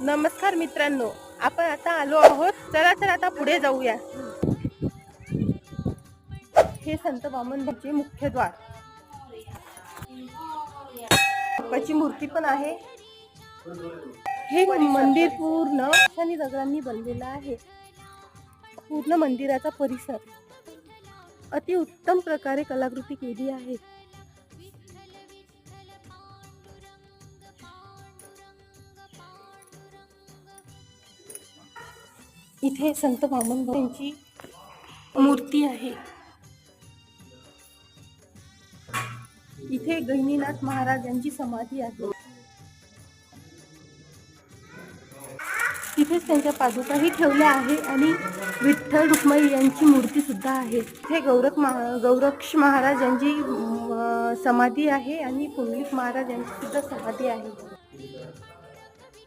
नमस्कार मित्रांनो आपण आता आलो आहोत. चला तर आता पुढे जाऊया. हे संत वामनचे मुख्य द्वार. बाप्पाची मूर्ती पण आहे. हे मंदिर पूर्ण शनी दगडांनी बनलेलं आहे. पूर्ण मंदिराचा परिसर. अति उत्तम प्रकारे कलाकृती केली आहे. इथे संत वामन यांची मूर्ती आहे. इथे गहिनीनाथ महाराज यांची समाधी आहे. तिथेच त्यांच्या पादुकाही ठेवल्या आहे आणि विठ्ठल रुक्माई यांची मूर्ती सुद्धा आहे. इथे गौरख महा गौरक्ष महाराज यांची समाधी आहे आणि पुंडलिक महाराज यांची सुद्धा समाधी आहे.